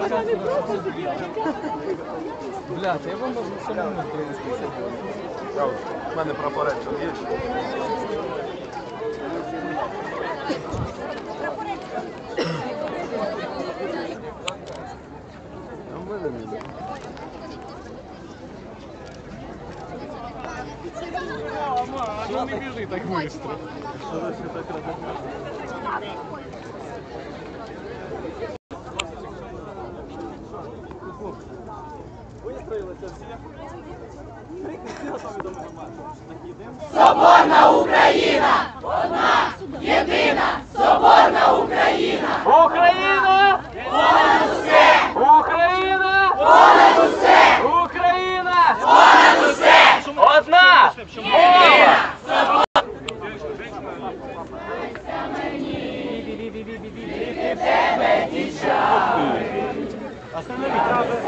Вона не просто сиділа. Блядь, я вам можу самому принести. У мене прапорець є. Там видно. Не біжи так швидко? Україна! Остановіть.